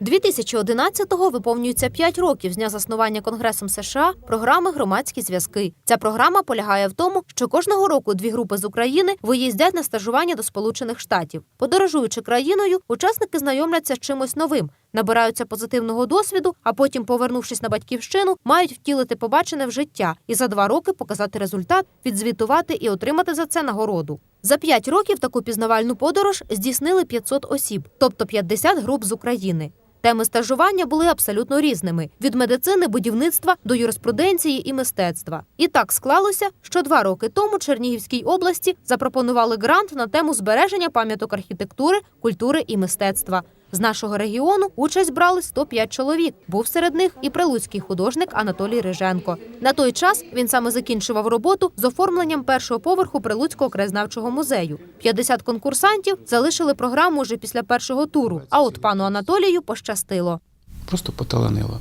2011-го виповнюється 5 років з дня заснування Конгресом США програми Громадські зв'язки. Ця програма полягає в тому, що кожного року дві групи з України виїздять на стажування до Сполучених Штатів. Подорожуючи країною, учасники знайомляться з чимось новим, набираються позитивного досвіду, а потім, повернувшись на батьківщину, мають втілити побачене в життя і за два роки показати результат, відзвітувати і отримати за це нагороду. За п'ять років таку пізнавальну подорож здійснили 500 осіб, тобто 50 груп з України. Теми стажування були абсолютно різними: від медицини, будівництва до юриспруденції і мистецтва. І так склалося, що два роки тому Чернігівській області запропонували грант на тему збереження пам'яток архітектури, культури і мистецтва. З нашого регіону участь брали 105 чоловік. Був серед них і прилуцький художник Анатолій Риженко. На той час він саме закінчував роботу з оформленням першого поверху Прилуцького краєзнавчого музею. 50 конкурсантів залишили програму вже після першого туру. А от пану Анатолію пощастило. Просто поталанило.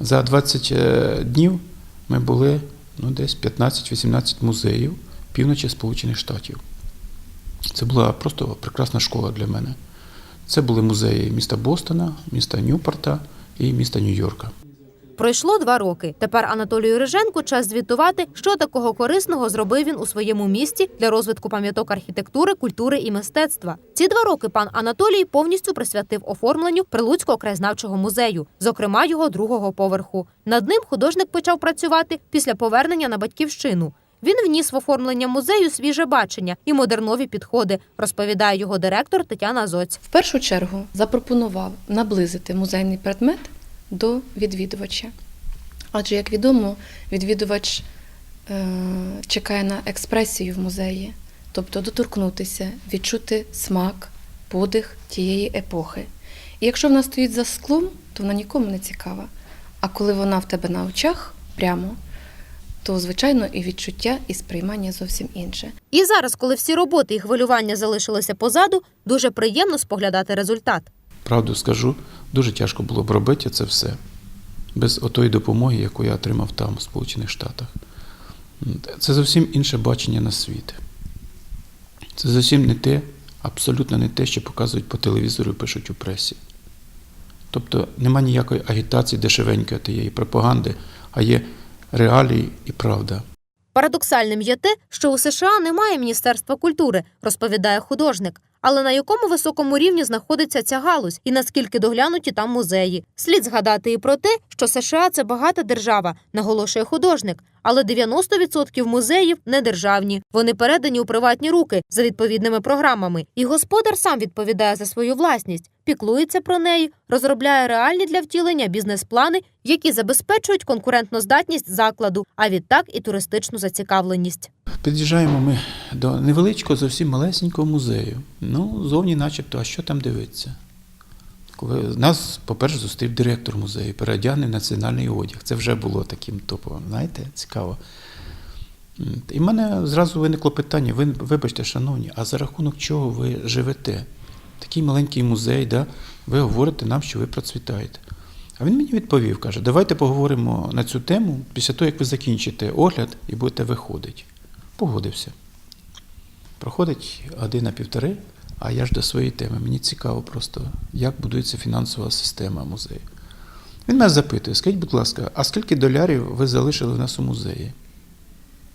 За 20 е, днів ми були ну, десь 15-18 музеїв півночі Сполучених Штатів. Це була просто прекрасна школа для мене. Це були музеї міста Бостона, міста Ньюпорта і міста Нью-Йорка. Пройшло два роки. Тепер Анатолію Риженку час звітувати, що такого корисного зробив він у своєму місті для розвитку пам'яток архітектури, культури і мистецтва. Ці два роки пан Анатолій повністю присвятив оформленню Прилуцького краєзнавчого музею, зокрема його другого поверху. Над ним художник почав працювати після повернення на батьківщину. Він вніс в оформлення музею свіже бачення і модернові підходи, розповідає його директор Тетяна Зоць. В першу чергу запропонував наблизити музейний предмет до відвідувача. Адже, як відомо, відвідувач е, чекає на експресію в музеї, тобто доторкнутися, відчути смак, подих тієї епохи. І якщо вона стоїть за склом, то вона нікому не цікава. А коли вона в тебе на очах прямо, то, звичайно, і відчуття, і сприймання зовсім інше. І зараз, коли всі роботи і хвилювання залишилися позаду, дуже приємно споглядати результат. Правду скажу, дуже тяжко було б робити це все без отої допомоги, яку я отримав там, в Сполучених Штатах. Це зовсім інше бачення на світ. Це зовсім не те, абсолютно не те, що показують по телевізору і пишуть у пресі. Тобто нема ніякої агітації дешевенької тієї пропаганди, а є реалії і правда. Парадоксальним є те, що у США немає міністерства культури, розповідає художник. Але на якому високому рівні знаходиться ця галузь і наскільки доглянуті там музеї? Слід згадати і про те, що США це багата держава, наголошує художник. Але 90% музеїв не державні. Вони передані у приватні руки за відповідними програмами. І господар сам відповідає за свою власність, піклується про неї, розробляє реальні для втілення бізнес-плани, які забезпечують конкурентноздатність закладу, а відтак і туристичну зацікавленість. Під'їжджаємо ми до невеличкого, зовсім малесенького музею. Ну, зовні, начебто, а що там дивиться? Коли нас, по-перше, зустрів директор музею, переодягнений національний одяг. Це вже було таким топовим, знаєте, цікаво. І в мене зразу виникло питання: ви, вибачте, шановні, а за рахунок чого ви живете? Такий маленький музей, да? ви говорите нам, що ви процвітаєте. А він мені відповів, каже, давайте поговоримо на цю тему після того, як ви закінчите огляд і будете виходити. Погодився. Проходить година-півтори, а я ж до своєї теми. Мені цікаво просто, як будується фінансова система музею. Він мене запитує, скажіть, будь ласка, а скільки долярів ви залишили в нас у музеї?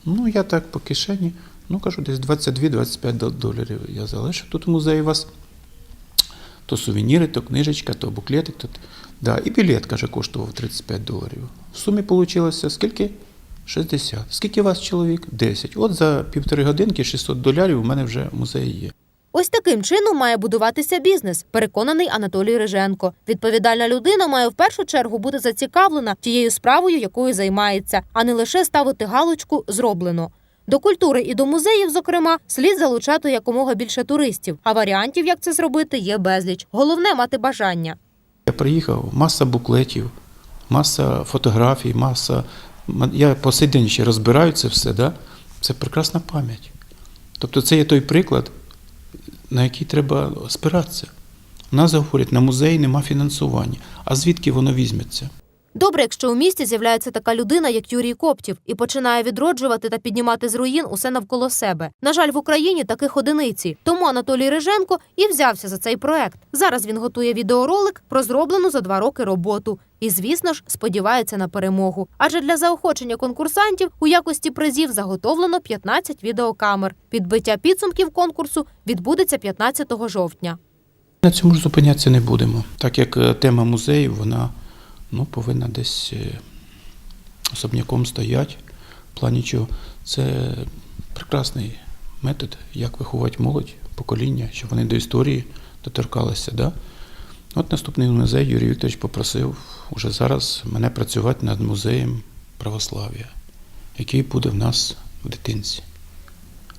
Ну, я так по кишені, ну кажу, десь 22-25 доларів я залишив. Тут в музеї у вас то сувеніри, то книжечка, то буклетик. То... Да, і білет, каже, коштував 35 доларів. В сумі вийшло скільки? 60. Скільки вас чоловік? 10. От за півтори годинки 600 доларів у мене вже в музеї є. Ось таким чином має будуватися бізнес, переконаний Анатолій Риженко. Відповідальна людина має в першу чергу бути зацікавлена тією справою, якою займається, а не лише ставити галочку зроблено. До культури і до музеїв, зокрема, слід залучати якомога більше туристів. А варіантів, як це зробити, є безліч. Головне мати бажання. Я приїхав, маса буклетів, маса фотографій, маса. Я по сей день ще розбираю це все, да? це прекрасна пам'ять. Тобто це є той приклад, на який треба спиратися. У нас говорять, на музеї нема фінансування. А звідки воно візьметься? Добре, якщо у місті з'являється така людина, як Юрій Коптів, і починає відроджувати та піднімати з руїн усе навколо себе. На жаль, в Україні таких одиниці. Тому Анатолій Риженко і взявся за цей проект. Зараз він готує відеоролик про зроблену за два роки роботу. І, звісно ж, сподівається на перемогу. Адже для заохочення конкурсантів у якості призів заготовлено 15 відеокамер. Підбиття підсумків конкурсу відбудеться 15 жовтня. На цьому ж зупинятися не будемо, так як е, тема музею, вона ну, повинна десь е, особняком стояти. В плані чого це прекрасний метод, як виховати молодь, покоління, щоб вони до історії доторкалися. Да? От наступний музей Юрій Вікторович попросив уже зараз мене працювати над музеєм православ'я, який буде в нас в дитинці.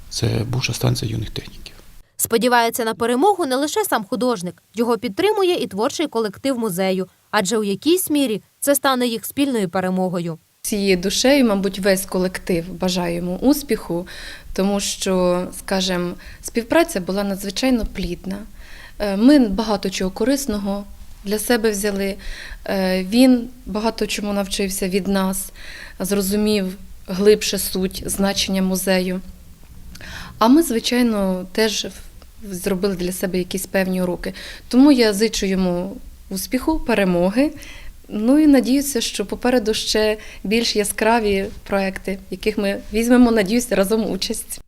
Це бувша станція юних техніків. Сподівається на перемогу не лише сам художник, його підтримує і творчий колектив музею, адже у якійсь мірі це стане їх спільною перемогою. Цією душею, мабуть, весь колектив бажає йому успіху, тому що, скажімо, співпраця була надзвичайно плідна. Е, Ми багато чого корисного для себе взяли. Е, Він багато чому навчився від нас, зрозумів глибше суть, значення музею. А ми, звичайно, теж зробили для себе якісь певні уроки. Тому я зичу йому успіху, перемоги. Ну і надіюся, що попереду ще більш яскраві проекти, яких ми візьмемо, надіюся, разом участь.